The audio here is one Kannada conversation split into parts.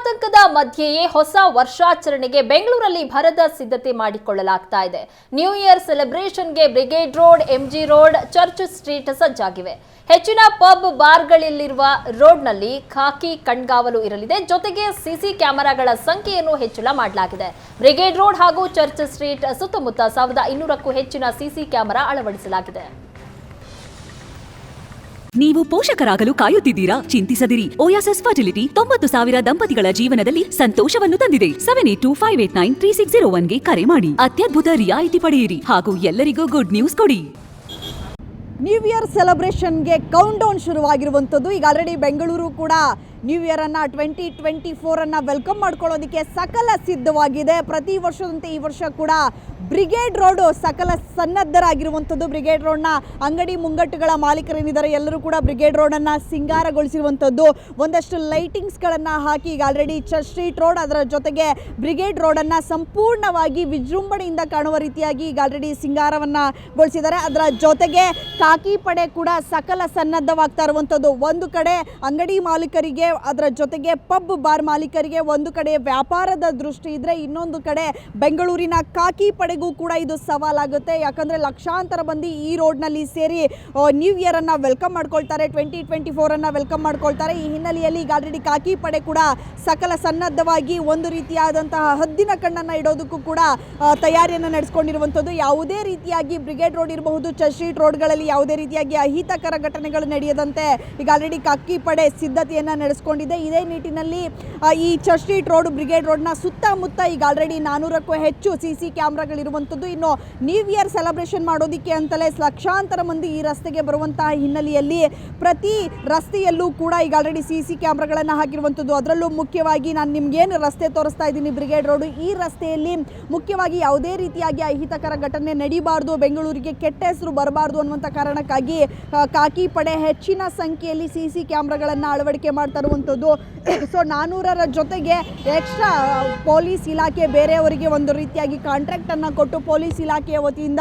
ರಣಾತಂಕದ ಮಧ್ಯೆಯೇ ಹೊಸ ವರ್ಷಾಚರಣೆಗೆ ಬೆಂಗಳೂರಲ್ಲಿ ಭರದ ಸಿದ್ಧತೆ ಮಾಡಿಕೊಳ್ಳಲಾಗ್ತಾ ಇದೆ. New year ಸೆಲೆಬ್ರೇಷನ್ಗೆ Brigade Road MG Road Church Street ಸಜ್ಜಾಗಿವೆ. ಹೆಚ್ಚಿನ ಪಬ್ ಬಾರ್ಗಳಲ್ಲಿರುವ ರೋಡ್ನಲ್ಲಿ ಖಾಕಿ ಕಣ್ಗಾವಲು ಇರಲಿದೆ. ಜೊತೆಗೆ ಸಿಸಿ ಕ್ಯಾಮೆರಾಗಳ ಸಂಖ್ಯೆಯನ್ನು ಹೆಚ್ಚಳ ಮಾಡಲಾಗಿದೆ. ಬ್ರಿಗೇಡ್ ರೋಡ್ ಹಾಗೂ ಚರ್ಚ್ ಸ್ಟ್ರೀಟ್ ಸುತ್ತಮುತ್ತ ಸಾವಿರದ ಇನ್ನೂರಕ್ಕೂ ಹೆಚ್ಚಿನ ಸಿಸಿ ಕ್ಯಾಮೆರಾ ಅಳವಡಿಸಲಾಗಿದೆ. ನೀವು ಪೋಷಕರಾಗಲು ಕಾಯುತ್ತಿದ್ದೀರಾ? ಚಿಂತಿಸದಿರಿ. ಓಯಾಸಸ್ ಫರ್ಟಿಲಿಟಿ ತೊಂಬತ್ತು ಸಾವಿರ ದಂಪತಿಗಳ ಜೀವನದಲ್ಲಿ ಸಂತೋಷವನ್ನು ತಂದಿದೆ. Seven eight two five eight nine three six zero ಒನ್ಗೆ ಕರೆ ಮಾಡಿ. ಅತ್ಯದ್ಭುತ ರಿಯಾಯಿತಿ ಪಡೆಯಿರಿ ಹಾಗೂ ಎಲ್ಲರಿಗೂ ಗುಡ್ ನ್ಯೂಸ್ ಕೊಡಿ. ನ್ಯೂ ಇಯರ್ ಸೆಲೆಬ್ರೇಷನ್ಗೆ ಕೌಂಟ್ ಡೌನ್ ಶುರುವಾಗಿರುವಂಥದ್ದು ಈಗ ಆಲ್ರೆಡಿ ಬೆಂಗಳೂರು ಕೂಡ ನ್ಯೂ ಇಯರನ್ನು ಟ್ವೆಂಟಿ ಟ್ವೆಂಟಿ ಫೋರನ್ನು ವೆಲ್ಕಮ್ ಮಾಡ್ಕೊಳ್ಳೋದಕ್ಕೆ ಸಕಲ ಸಿದ್ಧವಾಗಿದೆ. ಪ್ರತಿ ವರ್ಷದಂತೆ ಈ ವರ್ಷ ಕೂಡ ಬ್ರಿಗೇಡ್ ರೋಡು ಸಕಲ ಸನ್ನದ್ಧರಾಗಿರುವಂಥದ್ದು. ಬ್ರಿಗೇಡ್ ರೋಡ್ನ ಅಂಗಡಿ ಮುಂಗಟ್ಟುಗಳ ಮಾಲೀಕರೇನಿದ್ದಾರೆ? ಎಲ್ಲರೂ ಕೂಡ ಬ್ರಿಗೇಡ್ ರೋಡನ್ನು ಸಿಂಗಾರಗೊಳಿಸಿರುವಂಥದ್ದು. ಒಂದಷ್ಟು ಲೈಟಿಂಗ್ಸ್ಗಳನ್ನು ಹಾಕಿ ಈಗ ಆಲ್ರೆಡಿ ಚರ್ಚ್ ಸ್ಟ್ರೀಟ್ ರೋಡ್ ಅದರ ಜೊತೆಗೆ ಬ್ರಿಗೇಡ್ ರೋಡನ್ನು ಸಂಪೂರ್ಣವಾಗಿ ವಿಜೃಂಭಣೆಯಿಂದ ಕಾಣುವ ರೀತಿಯಾಗಿ ಈಗ ಆಲ್ರೆಡಿ ಸಿಂಗಾರವನ್ನು ಗೊಳಿಸಿದ್ದಾರೆ. ಅದರ ಜೊತೆಗೆ ಕಾಕಿ ಪಡೆ ಕೂಡ ಸಕಲ ಸನ್ನದ್ಧವಾಗ್ತಾ ಇರುವಂಥದ್ದು. ಒಂದು ಕಡೆ ಅಂಗಡಿ ಮಾಲೀಕರಿಗೆ ಅದರ ಜೊತೆಗೆ ಪಬ್ ಬಾರ್ ಮಾಲೀಕರಿಗೆ ಒಂದು ಕಡೆ ವ್ಯಾಪಾರದ ದೃಷ್ಟಿ ಇದ್ರೆ ಇನ್ನೊಂದು ಕಡೆ ಬೆಂಗಳೂರಿನ ಕಾಕಿ ಪಡೆಗೂ ಕೂಡ ಇದು ಸವಾಲಾಗುತ್ತೆ. ಯಾಕಂದ್ರೆ ಲಕ್ಷಾಂತರ ಮಂದಿ ಈ ರೋಡ್ನಲ್ಲಿ ಸೇರಿ ನ್ಯೂ ಇಯರ್ ಅನ್ನ ವೆಲ್ಕಮ್ ಮಾಡ್ಕೊಳ್ತಾರೆ ಟ್ವೆಂಟಿ ಟ್ವೆಂಟಿ ಫೋರ್ ಅನ್ನ ವೆಲ್ಕಮ್ ಮಾಡ್ಕೊಳ್ತಾರೆ. ಈ ಹಿನ್ನೆಲೆಯಲ್ಲಿ ಈಗ ಆಲ್ರೆಡಿ ಕಾಕಿ ಪಡೆ ಕೂಡ ಸಕಲ ಸನ್ನದ್ಧವಾಗಿ ಒಂದು ರೀತಿಯಾದಂತಹ ಹದ್ದಿನ ಕಣ್ಣನ್ನ ಇಡೋದಕ್ಕೂ ಕೂಡ ತಯಾರಿಯನ್ನು ನಡೆಸ್ಕೊಂಡಿರುವಂಥದ್ದು. ಯಾವುದೇ ರೀತಿಯಾಗಿ ಬ್ರಿಗೇಡ್ ರೋಡ್ ಇರಬಹುದು, ಚರ್ಚ್ ಸ್ಟ್ರೀಟ್ ರೋಡ್ಗಳಲ್ಲಿ ಯಾವುದೇ ರೀತಿಯಾಗಿ ಅಹಿತಕರ ಘಟನೆಗಳು ನಡೆಯದಂತೆ ಈಗ ಆಲ್ರೆಡಿ ಕಾಕಿ ಪಡೆ ಸಿದ್ಧತೆಯನ್ನು ನಡೆಸ್ಕೊಂಡಿದೆ ಇದೇ ನಿಟ್ಟಿನಲ್ಲಿ ಈ ಚರ್ಚ್ ಸ್ಟ್ರೀಟ್ ರೋಡ್, ಬ್ರಿಗೇಡ್ ರೋಡ್ನ ಸುತ್ತಮುತ್ತ ಈಗ ಆಲ್ರೆಡಿ ನಾನೂರಕ್ಕೂ ಹೆಚ್ಚು ಸಿ ಸಿ ಕ್ಯಾಮ್ರಾಗಳಿರುವಂಥದ್ದು. ಇನ್ನು ನ್ಯೂ ಇಯರ್ ಸೆಲೆಬ್ರೇಷನ್ ಮಾಡೋದಕ್ಕೆ ಅಂತಲೇ ಲಕ್ಷಾಂತರ ಮಂದಿ ಈ ರಸ್ತೆಗೆ ಬರುವಂತಹ ಹಿನ್ನೆಲೆಯಲ್ಲಿ ಪ್ರತಿ ರಸ್ತೆಯಲ್ಲೂ ಕೂಡ ಈಗ ಆಲ್ರೆಡಿ ಸಿ ಸಿ ಕ್ಯಾಮ್ರಾಗಳನ್ನು ಹಾಕಿರುವಂಥದ್ದು. ಅದರಲ್ಲೂ ಮುಖ್ಯವಾಗಿ ನಾನು ನಿಮ್ಗೇನು ರಸ್ತೆ ತೋರಿಸ್ತಾ ಇದ್ದೀನಿ ಬ್ರಿಗೇಡ್ ರೋಡು, ಈ ರಸ್ತೆಯಲ್ಲಿ ಮುಖ್ಯವಾಗಿ ಯಾವುದೇ ರೀತಿಯಾಗಿ ಅಹಿತಕರ ಘಟನೆ ನಡೀಬಾರ್ದು, ಬೆಂಗಳೂರಿಗೆ ಕೆಟ್ಟ ಹೆಸರು ಬರಬಾರ್ದು ಅನ್ನುವಂಥ ಕಾರಣಕ್ಕಾಗಿ ಕಾಕಿ ಪಡೆ ಹೆಚ್ಚಿನ ಸಂಖ್ಯೆಯಲ್ಲಿ ಸಿ ಸಿ ಕ್ಯಾಮ್ರಾಗಳನ್ನು ಅಳವಡಿಕೆ ಮಾಡ್ತಾ ಇರುವಂಥದ್ದು ಸೊ ನಾನ್ನೂರರ ಜೊತೆಗೆ ಎಕ್ಸ್ಟ್ರಾ ಪೊಲೀಸ್ ಇಲಾಖೆ ಬೇರೆಯವರಿಗೆ ಒಂದು ರೀತಿಯಾಗಿ ಕಾಂಟ್ರಾಕ್ಟನ್ನು ಕೊಟ್ಟು ಪೊಲೀಸ್ ಇಲಾಖೆಯ ವತಿಯಿಂದ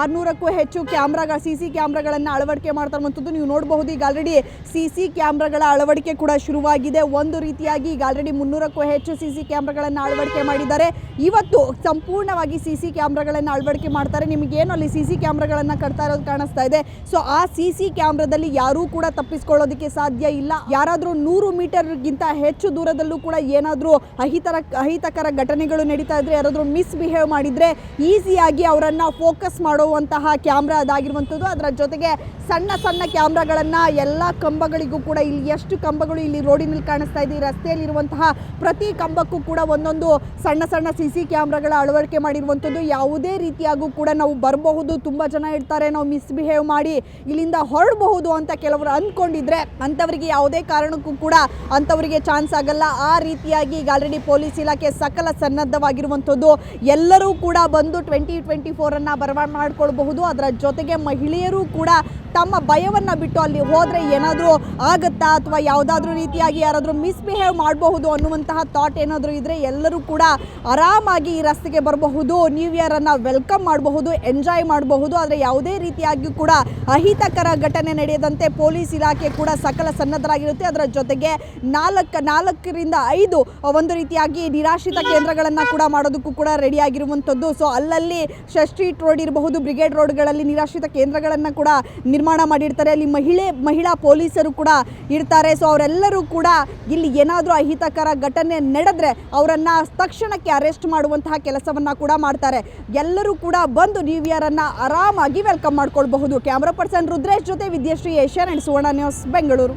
ಆರುನೂರಕ್ಕೂ ಹೆಚ್ಚು ಕ್ಯಾಮ್ರಾಗಳ ಸಿ ಸಿ ಕ್ಯಾಮ್ರಾಗಳನ್ನು ಅಳವಡಿಕೆ ಮಾಡ್ತಾ ಇರುವಂಥದ್ದು ನೀವು ನೋಡಬಹುದು, ಈಗ ಆಲ್ರೆಡಿ ಸಿ ಸಿ ಕ್ಯಾಮ್ರಾಗಳ ಅಳವಡಿಕೆ ಕೂಡ ಶುರುವಾಗಿದೆ. ಒಂದು ರೀತಿಯಾಗಿ ಈಗ ಆಲ್ರೆಡಿ ಮುನ್ನೂರಕ್ಕೂ ಹೆಚ್ಚು ಸಿ ಸಿ ಕ್ಯಾಮ್ರಾಗಳನ್ನು ಅಳವಡಿಕೆ ಮಾಡಿದ್ದಾರೆ. ಇವತ್ತು ಸಂಪೂರ್ಣವಾಗಿ ಸಿ ಸಿ ಕ್ಯಾಮ್ರಾಗಳನ್ನು ಅಳವಡಿಕೆ ಮಾಡ್ತಾರೆ. ನಿಮಗೇನು ಅಲ್ಲಿ ಸಿ ಸಿ ಕ್ಯಾಮ್ರಾಗಳನ್ನು ಕಟ್ತಾ ಇರೋದು ಕಾಣಿಸ್ತಾ ಇದೆ. ಸೊ ಆ ಸಿ ಸಿ ಕ್ಯಾಮ್ರಾದಲ್ಲಿ ಯಾರೂ ಕೂಡ ತಪ್ಪಿಸ್ಕೊಳ್ಳೋದಕ್ಕೆ ಸಾಧ್ಯ ಇಲ್ಲ. ಯಾರಾದರೂ ನೂರು ಮೀಟರ್ಗಿಂತ ಹೆಚ್ಚು ದೂರದಲ್ಲೂ ಕೂಡ ಏನಾದರೂ ಅಹಿತರ, ಅಹಿತಕರ ಘಟನೆಗಳು ನಡೀತಾ ಇದ್ರೆ, ಯಾರಾದರೂ ಮಿಸ್ಬಿಹೇವ್ ಮಾಡಿದರೆ ಈಸಿಯಾಗಿ ಅವರನ್ನು ಫೋಕಸ್ ಮಾಡುವಂತಹ ಕ್ಯಾಮ್ರಾ ಅದಾಗಿರುವಂಥದ್ದು. ಅದರ ಜೊತೆಗೆ ಸಣ್ಣ ಸಣ್ಣ ಕ್ಯಾಮ್ರಾಗಳನ್ನು ಎಲ್ಲ ಕಂಬಗಳಿಗೂ ಕೂಡ ಇಲ್ಲಿ ಎಷ್ಟು ಕಂಬಗಳು ಇಲ್ಲಿ ರೋಡಿನಲ್ಲಿ ಕಾಣಿಸ್ತಾ ಇದೆ, ಈ ರಸ್ತೆಯಲ್ಲಿರುವಂತಹ ಪ್ರತಿ ಕಂಬಕ್ಕೂ ಕೂಡ ಒಂದೊಂದು ಸಣ್ಣ ಸಣ್ಣ ಸಿ ಸಿ ಕ್ಯಾಮ್ರಾಗಳ ಅಳವಡಿಕೆ ಮಾಡಿರುವಂಥದ್ದು. ಯಾವುದೇ ರೀತಿಯಾಗೂ ಕೂಡ ನಾವು ಬರಬಹುದು, ತುಂಬ ಜನ ಇರ್ತಾರೆ, ನಾವು ಮಿಸ್ಬಿಹೇವ್ ಮಾಡಿ ಇಲ್ಲಿಂದ ಹೊರಡಬಹುದು ಅಂತ ಕೆಲವರು ಅಂದ್ಕೊಂಡಿದ್ರೆ, ಅಂಥವರಿಗೆ ಯಾವುದೇ ಕಾರಣಕ್ಕೂ ಕೂಡ ಅಂಥವರಿಗೆ ಚಾನ್ಸ್ ಆಗಲ್ಲ. ಆ ರೀತಿಯಾಗಿ ಈಗ ಆಲ್ರೆಡಿ ಪೊಲೀಸ್ ಇಲಾಖೆ ಸಕಲ ಸನ್ನದ್ಧವಾಗಿರುವಂಥದ್ದು. ಎಲ್ಲರೂ ಕೂಡ ಬಂದು ಟ್ವೆಂಟಿ ಟ್ವೆಂಟಿ ಫೋರನ್ನು ಬರವಾಣ ಮಾಡ್ಕೊಳ್ಬಹುದು. ಅದರ ಜೊತೆಗೆ ಮಹಿಳೆಯರು ಕೂಡ ತಮ್ಮ ಭಯವನ್ನು ಬಿಟ್ಟು ಅಲ್ಲಿ ಹೋದರೆ ಏನಾದರೂ ಆಗುತ್ತಾ? ಅಥವಾ ಯಾವುದಾದ್ರೂ ರೀತಿಯಾಗಿ ಯಾರಾದರೂ ಮಿಸ್ಬಿಹೇವ್ ಮಾಡಬಹುದು ಅನ್ನುವಂತಹ ಥಾಟ್ ಏನಾದರೂ ಇದ್ದರೆ ಎಲ್ಲರೂ ಕೂಡ ಆರಾಮಾಗಿ ಈ ರಸ್ತೆಗೆ ಬರಬಹುದು. ನ್ಯೂ ಇಯರನ್ನು ವೆಲ್ಕಮ್ ಮಾಡಬಹುದು ಎಂಜಾಯ್ ಮಾಡಬಹುದು. ಆದರೆ ಯಾವುದೇ ರೀತಿಯಾಗಿ ಕೂಡ ಅಹಿತಕರ ಘಟನೆ ನಡೆಯದಂತೆ ಪೊಲೀಸ್ ಇಲಾಖೆ ಕೂಡ ಸಕಲ ಸನ್ನದ್ಧರಾಗಿರುತ್ತೆ. ಅದರ ಜೊತೆಗೆ ನಾಲ್ಕು, ನಾಲ್ಕರಿಂದ ಐದು ಒಂದು ರೀತಿಯಾಗಿ ನಿರಾಶ್ರಿತ ಕೇಂದ್ರಗಳನ್ನು ಕೂಡ ಮಾಡೋದಕ್ಕೂ ಕೂಡ ರೆಡಿಯಾಗಿರುವಂಥದ್ದು ಸೊ ಅಲ್ಲಲ್ಲಿ ಸ್ಟ್ರೀಟ್ ರೋಡ್ ಇರಬಹುದು ಬ್ರಿಗೇಡ್ ರೋಡ್ಗಳಲ್ಲಿ ನಿರಾಶ್ರಿತ ಕೇಂದ್ರಗಳನ್ನು ಕೂಡ ನಿರ್ಮಾಣ ಮಾಡಿರ್ತಾರೆ. ಅಲ್ಲಿ ಮಹಿಳೆ, ಮಹಿಳಾ ಪೊಲೀಸರು ಕೂಡ ಇರ್ತಾರೆ. ಸೊ ಅವರೆಲ್ಲರೂ ಕೂಡ ಇಲ್ಲಿ ಏನಾದರೂ ಅಹಿತಕರ ಘಟನೆ ನಡೆದ್ರೆ ಅವರನ್ನು ತಕ್ಷಣಕ್ಕೆ ಅರೆಸ್ಟ್ ಮಾಡುವಂತಹ ಕೆಲಸವನ್ನು ಕೂಡ ಮಾಡ್ತಾರೆ. ಎಲ್ಲರೂ ಕೂಡ ಬಂದು ನ್ಯೂ ಇಯರನ್ನು ಆರಾಮಾಗಿ ವೆಲ್ಕಮ್ ಮಾಡ್ಕೊಳ್ಬಹುದು. ಕ್ಯಾಮ್ರಾ ಪರ್ಸನ್ ರುದ್ರೇಶ್ ಜೊತೆ Vidyashree Asia and Suvarna News Bengaluru